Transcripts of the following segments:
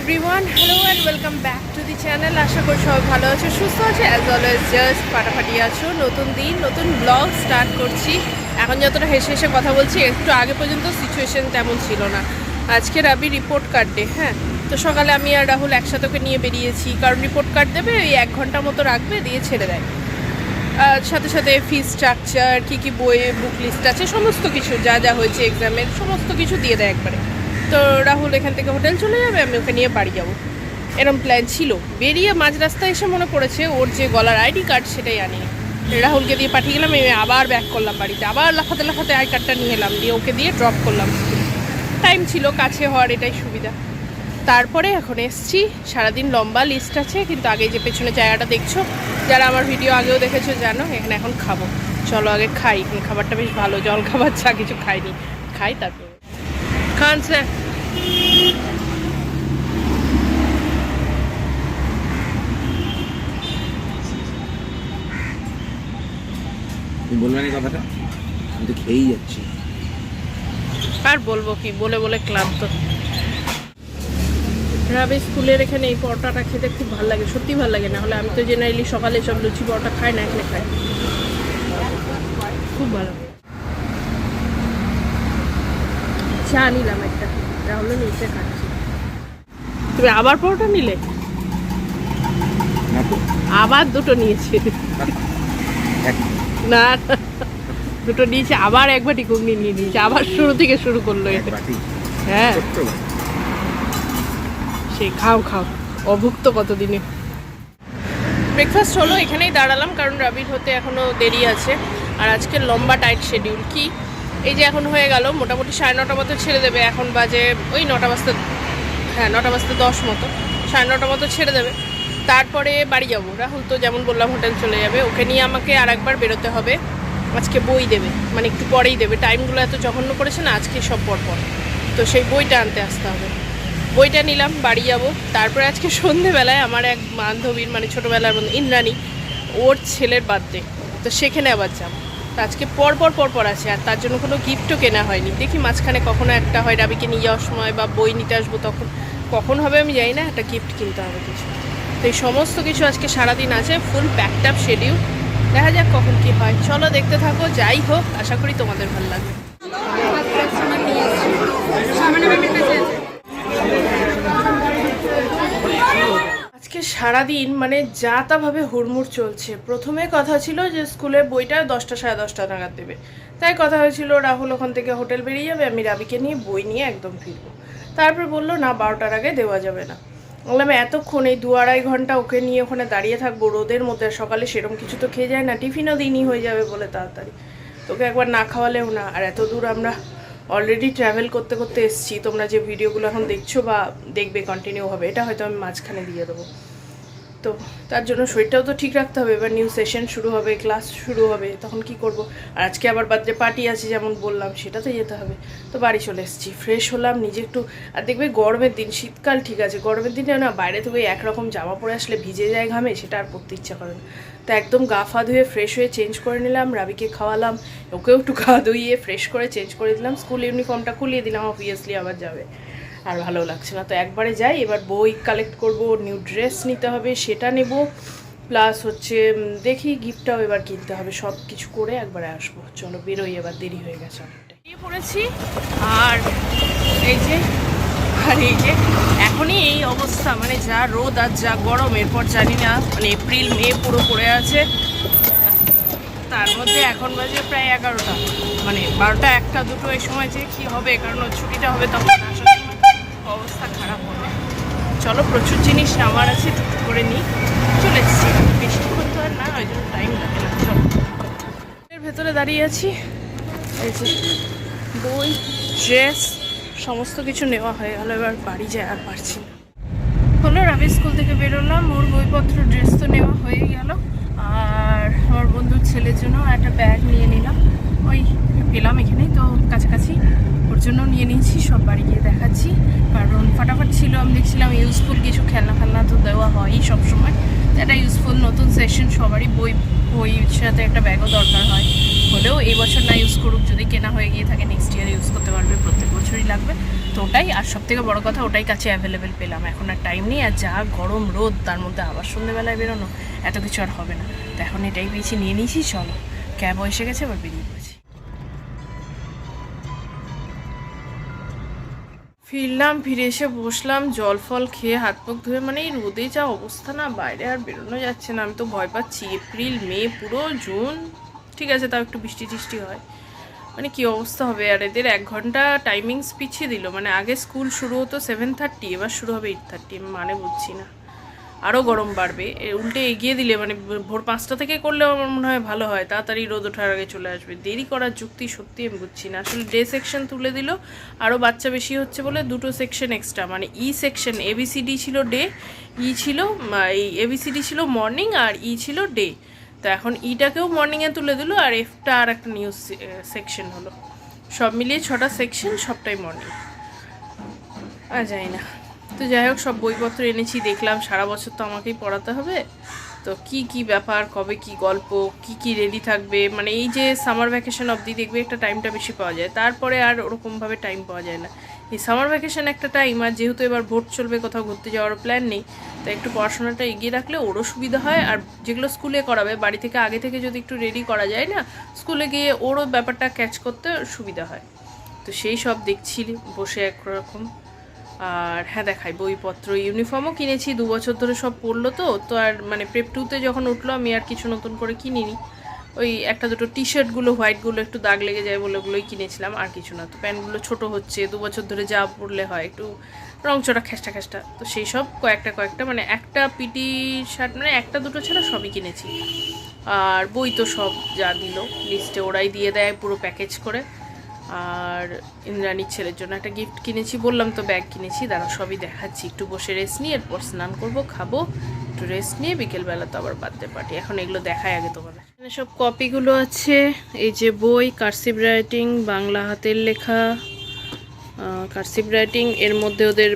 Everyone hello and welcome back to the channel আশা করি সবাই ভালো আছো, সুস্থ আছে অ্যাজ অলওয়েজ জাস্ট ফাটাফাটি আছো। নতুন দিন, নতুন ব্লগ স্টার্ট করছি। এখন যতটা হেসে হেসে কথা বলছি, একটু আগে পর্যন্ত সিচুয়েশন তেমন ছিল না। আজকে রাবি রিপোর্ট কার্ড ডে হ্যাঁ? তো সকালে আমি আর রাহুল একসাথে নিয়ে বেরিয়েছি। কারণ রিপোর্ট কার্ড দেবে, ওই এক ঘণ্টা মতো রাখবে, দিয়ে ছেড়ে দেয়। আর সাথে সাথে ফি স্ট্রাকচার কী কী বইয়ে বুক লিস্ট আছে, সমস্ত কিছু, যা যা হয়েছে এক্সামের সমস্ত কিছু দিয়ে দেয় একবারে। তো রাহুল এখান থেকে হোটেল চলে যাবে, আমি ওকে নিয়ে বাড়ি যাব। এরম প্ল্যান ছিল। বেরিয়ে মাঝ রাস্তায় এসে মনে পড়েছে, ওর যে গলার আইডি কার্ড সেটাই আনি। রাহুলকে দিয়ে পাঠিয়ে গেলাম, আমি আবার ব্যাক করলাম বাড়িতে। আবার লাফাতে লাফাতে আই কার্ডটা নিয়ে এলাম, দিয়ে ওকে দিয়ে ড্রপ করলাম। টাইম ছিল, কাছে হওয়ার এটাই সুবিধা। তারপরে এখন এসছি, সারাদিন লম্বা লিস্ট আছে, কিন্তু আগে যে পেছনে জায়গাটা দেখছ, যারা আমার ভিডিও আগেও দেখেছ জানো, এখানে এখন খাব। চলো আগে খাই খাবারটা বেশ ভালো জল খাবার চা কিছু খাইনি। খাই তারপর। খান স্যার। তুমি বলবে না কথাটা? আমি তো খেয়েই যাচ্ছি। আর বলব কি? বলে বলে ক্লান্ত। রাবে স্কুলের এখানে এই পরোটাটা খেতে খুব ভালো লাগে, সত্যি ভালো লাগে। না হলে আমি তো জেনারেলি সকালে সব লুচি, পরোটা খাই, না এখানে খাই। খুব ভালো চা নিলাম একটা। রাহুল নিচে খাচ্ছি। তুমি আবার পরোটা নিলে? আবার দুটো নিয়েছে। না দুটো নিয়েছে আবার এক বাটি ঘুগনি নিয়ে নিয়েছে আবার শুরু থেকে শুরু করল এটা। হ্যাঁ। সেই খাও খাও অভুক্ত কতদিনে। ব্রেকফাস্ট হলো এখানেই দাঁড়ালাম কারণ রাবির হতে এখনও দেরি আছে। আর আজকে লম্বা টাইট শিডিউল কি এই যে এখন হয়ে গেল, মোটামুটি সাড়ে নটা মতো ছেড়ে দেবে, এখন বাজে ওই নটা বাজতে হ্যাঁ নটা বাজতে দশ মতো, সাড়ে নটা মতো ছেড়ে দেবে। তারপরে বাড়ি যাব। রাহুল তো যেমন বললাম হোটেল চলে যাবে, ওকে নিয়ে আমাকে আর একবার বেরোতে হবে। আজকে বই দেবে মানে একটু পরেই দেবে। টাইমগুলো এত জঘন্য করেছে না, আজকে সব পর পর। তো সেই বইটা আনতে আসতে হবে। বইটা নিলাম, বাড়ি যাব। তারপরে আজকে সন্ধেবেলায় আমার এক বান্ধবীর মানে ছোটোবেলার ইন্দ্রাণী, ওর ছেলের বার্থডে তো সেখানে আবার যাব। তো আজকে পরপর পরপর পর পর আছে, আর তার জন্য কোনো গিফটও কেনা হয়নি। দেখি মাঝখানে কখনো একটা হয় রাবিকে নিয়ে যাওয়ার সময় বা বই নিতে আসব তখন। কখন হবে আমি জানি না, একটা গিফট কিনতে হবে কিছু। তো এই সমস্ত কিছু আজকে সারাদিন আছে ফুল প্যাকড আপ শেডিউল দেখা যাক কখন কি হয়। চলো দেখতে থাকো, যাই হোক, আশা করি তোমাদের ভালো লাগবে। সারাদিন মানে যা তাভাবে হুড়মুড় চলছে। প্রথমে কথা ছিল যে স্কুলে বইটা দশটা সাড়ে দশটা নাগাদ দেবে। তাই কথা হয়েছিল, রাহুল ওখান থেকে হোটেল বেরিয়ে যাবে, আমি রাবিকে নিয়ে বই নিয়ে একদম ফিরবো। তারপর বলল, না, বারোটার আগে দেওয়া যাবে না। বললাম, এতক্ষণ এই দু আড়াই ঘণ্টা ওকে নিয়ে ওখানে দাঁড়িয়ে থাকব, রোদের মধ্যে সকালে সেরকম কিছু তো খেয়ে যায় না, টিফিনও দিনই হয়ে যাবে বলে তাড়াতাড়ি। তোকে একবার না খাওয়ালেও না, আর এত দূর আমরা অলরেডি ট্রাভেল করতে করতে এসেছি, তোমরা যে ভিডিওগুলো এখন দেখছ বা দেখবে কন্টিনিউ হবে, এটা হয়তো আমি মাঝখানে দিয়ে দেবো। তো তার জন্য শরীরটাও তো ঠিক রাখতে হবে, এবার নিউ সেশন শুরু হবে ক্লাস শুরু হবে, তখন কি করব? আর আজকে আবার বার্থডে পার্টি আছে যেমন বললাম, সেটাতে যেতে হবে। তো বাড়ি চলে এসেছি ফ্রেশ হলাম, নিজে একটু, আর দেখবে গরমের দিন, শীতকাল ঠিক আছে, গরমের দিনে না বাইরে থেকে একরকম জামা পরে আসলে ভিজে যায় ঘামে, সেটা আর পরতে ইচ্ছা করে না। তো একদম গা ফা ধুয়ে ফ্রেশ হয়ে চেঞ্জ করে নিলাম, রাবিকে খাওয়ালাম, ওকেও একটু গা ধুইয়ে ফ্রেশ করে চেঞ্জ করে দিলাম স্কুল ইউনিফর্মটা খুলিয়ে দিলাম অবভিয়াসলি আবার যাবে। আর ভালো লাগছে না। তো একবারে যাই, এবার বই কালেক্ট করব নিউ ড্রেস নিতে হবে, সেটা নেব। প্লাস হচ্ছে দেখি গিফটটাও এবার কিনতে হবে সব কিছু করে একবারে আসব। চলো বেরোই, এবার দেরি হয়ে গেছে অনেকটা বেরিয়ে পড়েছি, আর এই যে, আর এই যে, এখনই এই অবস্থা মানে যা রোদ আর যা গরম, এরপর জানি না মানে এপ্রিল, মে পুরো পড়ে আছে। তার মধ্যে এখন বাজে প্রায় এগারোটা মানে বারোটা একটা দুটো এই সময় যে কী হবে, কারণ ছুটিটা হবে তখন সময় অবস্থা খারাপ হবে। চলো প্রচুর জিনিস আমার আছে টুকটুক করে নিই। চলে এসেছি। বেশিক্ষণ তো আর না, ওই জন্য টাইম লাগে না। চলো। এর ভেতরে দাঁড়িয়ে আছি। এই যে বই, ড্রেস, সমস্ত কিছু নেওয়া হয়ে গেল, এবার বাড়ি যায় আর পারছি না। হলো রাবি স্কুল থেকে বেরোলাম। ওর বইপত্র, ড্রেস তো নেওয়া হয়ে গেল। আর আমার বন্ধুর ছেলের জন্য একটা ব্যাগ নিয়ে নিলাম। ওই, পেলাম এখানেই তো, কাছাকাছি। ওর জন্য নিয়ে নিয়েছি, সব বাড়ি গিয়ে দেখাচ্ছি। কারণ ফাটাফাট ছিল, আমি দেখছিলাম ইউজফুল কিছু খেলনা ফেলনা তো দেওয়া হয়ই সবসময়। একটা ইউজফুল নতুন সেশন সবারই বই, বইয়ের সাথে একটা ব্যাগও দরকার হয়। হলেও এই বছর না ইউজ করুক, যদি কেনা হয়ে গিয়ে থাকে নেক্সট ইয়ার ইউজ করতে পারবে, প্রত্যেক বছরই লাগবে। তো ওটাই, আর সব থেকে বড় কথা, ওটাই কাছে অ্যাভেলেবেল পেলাম। এখন আর টাইম নেই, আর যা গরম রোদ, তার মধ্যে আবার সন্ধ্যেবেলায় বেরোনো, এত কিছু আর হবে না। তো এখন এটাই পেয়েছি, নিয়ে নিয়েছি, চলো। ক্যাবও এসে গেছে, এবার বেরিয়ে ফিরলাম, ফিরে এসে বসলাম, জল ফল খেয়ে হাত মুখ ধুয়ে মানে এই রোদে যা অবস্থা না, বাইরে আর বেরোনো যাচ্ছে না। আমি তো ভয় পাচ্ছি, এপ্রিল, মে, পুরো জুন। ঠিক আছে, তাও একটু বৃষ্টি টিষ্টি হয়। মানে কি অবস্থা হবে? আর এদের এক ঘণ্টা টাইমিংস পিছিয়ে দিল। মানে আগে স্কুল শুরু হতো সেভেন থার্টি এবার শুরু হবে এইট থার্টি মানে বুঝছি না। আরও গরম বাড়বে। উল্টে এগিয়ে দিলে মানে ভোর পাঁচটা থেকে করলে আমার মনে হয় ভালো হয়। তাড়াতাড়ি রোদ ওঠার আগে চলে আসবে। দেরি করার যুক্তি সত্যি আমি বুঝছি না। আসলে ডে সেকশন তুলে দিল। আরও বাচ্চা বেশি হচ্ছে বলে দুটো সেকশন এক্সট্রা। মানে ই সেকশন এবিসিডি ছিল ডে, ই ছিল এই এবিসিডি ছিল মর্নিং আর ই ছিল ডে। তো এখন ইটাকেও মর্নিংয়ে তুলে দিল আর এফটা আর একটা নিউজ সেকশন হলো। সব মিলিয়ে ছটা সেকশন, সবটাই মর্নিং। আর যাই না। তো যাই হোক, সব বইপত্র এনেছি, দেখলাম সারা বছর তো আমাকেই পড়াতে হবে। তো কি কি ব্যাপার, কবে কি গল্প, কি কি রেডি থাকবে? মানে এই যে সামার ভ্যাকেশন অবধি দেখবে একটা টাইমটা বেশি পাওয়া যায়, তারপরে আর ওরকমভাবে টাইম পাওয়া যায় না। এই সামার ভ্যাকেশন একটা টাইম আর যেহেতু এবার ভোট চলবে, কোথাও ঘুরতে যাওয়ার প্ল্যান নেই তো একটু পড়াশোনাটা এগিয়ে রাখলে ওরও সুবিধা হয়, আর যেগুলো স্কুলে করাবে, বাড়ি থেকে আগে থেকে যদি একটু রেডি করা যায় না স্কুলে গিয়ে ওরও ব্যাপারটা ক্যাচ করতে সুবিধা হয়। তো সেই সব দেখছি বসে একরকম। আর হ্যাঁ দেখাই বইপত্র ইউনিফর্মও কিনেছি, দু বছর ধরে সব পড়ল তো তো আর মানে প্রেপ টুতে যখন উঠল, আমি আর কিছু নতুন করে কিনিনি। ওই একটা দুটো টি শার্টগুলো হোয়াইটগুলো একটু দাগ লেগে যায় বলে ওগুলোই কিনেছিলাম, আর কিছু না। তো প্যান্টগুলো ছোট হচ্ছে, দু বছর ধরে যা পরলে হয়, একটু রংচটা খেসটা খেসটা তো সেই সব কয়েকটা কয়েকটা মানে একটা পিটি শার্ট মানে একটা দুটো ছাড়া সবই কিনেছি। আর বই তো সব যা দিল লিস্টে ওরাই দিয়ে দেয় পুরো প্যাকেজ করে। আর ইন্দ্রাণীর ছেলের জন্য একটা গিফট কিনেছি, বললাম তো ব্যাগ কিনেছি দাঁড়া সবই দেখাচ্ছি, একটু বসে রেস্ট নিয়ে এরপর স্নান করব, খাব, একটু রেস্ট নিয়ে বিকেলবেলা তো আবার বার্থডে পার্টি এখন এগুলো দেখাই আগে তোমার এখানে সব কপিগুলো আছে, এই যে বই কার্সিভ রাইটিং বাংলা হাতের লেখা কার্সিভ রাইটিং এর মধ্যে ওদের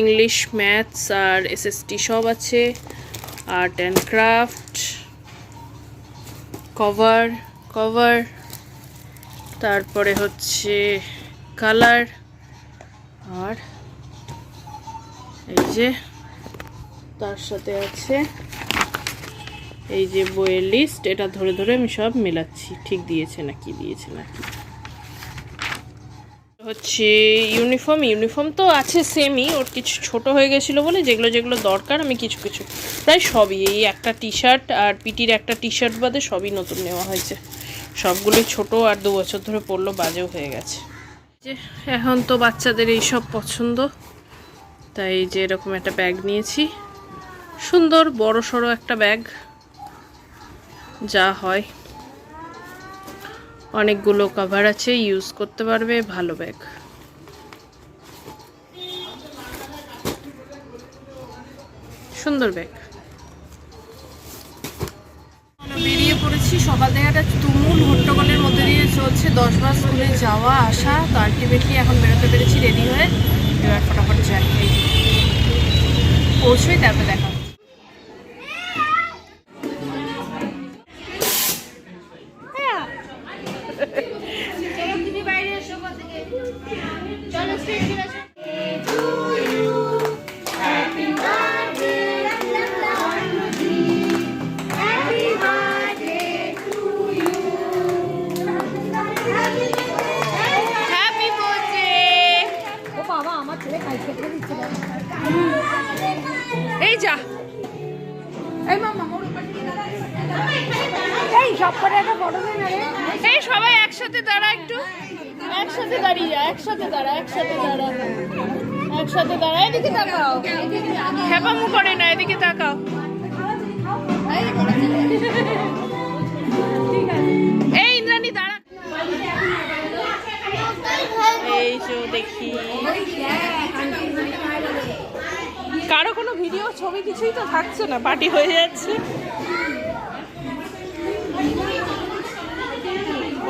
ইংলিশ ম্যাথস আর এসএসটি সব আছে art and craft cover cover তারপরে হচ্ছে কালার আর এই যে তার সাথে আছে এই যে বইয়ের লিস্ট এটা ধরে ধরে আমি সব মেলাচ্ছি। ঠিক দিয়েছে না কি দিয়েছে না কি হচ্ছে ইউনিফর্ম ইউনিফর্ম তো আছে সেমই ওর কিছু ছোট হয়ে গেছিল বলে যেগুলো যেগুলো দরকার আমি কিছু কিছু, প্রায় সবই। এই একটা টি শার্ট আর পিটির একটা টি শার্ট বাদে সবই নতুন নেওয়া হয়েছে। সবগুলোই ছোট আর দু বছর ধরে পড়ল, বাজেও হয়ে গেছে। যে, এখন তো বাচ্চাদের এই সব পছন্দ। তাই যে এরকম একটা ব্যাগ নিয়েছি। সুন্দর, বড় সড়ো একটা ব্যাগ। যা হয়। অনেকগুলো কভার আছে ইউজ করতে পারবে, ভালো ব্যাগ। সুন্দর ব্যাগ। বেরিয়ে সকাল থেকে একটা তুমুল হট্টগোলের মধ্যে দিয়ে চলছে। দশ বার স্কুলে যাওয়া, আসা, তো আলটিমেটলি এখন বেরোতে পেরেছি রেডি হয়ে। এবার ফটাফট যাই। পৌঁছোই তারপরে দেখা এই সবাই একসাথে দাঁড়া একটু। একসাথে দাঁড়িয়ে যা, একসাথে দাঁড়া একসাথে দাঁড়া। একসাথে দাঁড়া, এদিকে তাকাও। হ্যাপামু করে না, এদিকে তাকাও। এই ইন্দ্রাণী, দাঁড়া। এই দেখি। কারও কোনো ভিডিও, ছবি কিছুই তো থাকছে না, পার্টি হয়ে যাচ্ছে।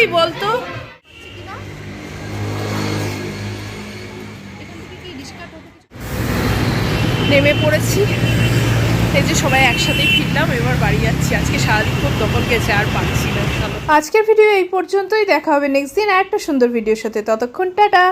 পাগল বলতো। নেমে পড়েছি। এই যে সবাই একসাথেই ফিরলাম, এবার বাড়ি যাচ্ছি। আজকে সারাদিন খুব দখল গেছে, আর পারছি না। আজকের ভিডিও এই পর্যন্তই, দেখা হবে নেক্সট দিন আর একটা সুন্দর ভিডিওর সাথে। ততক্ষণ, টাটা।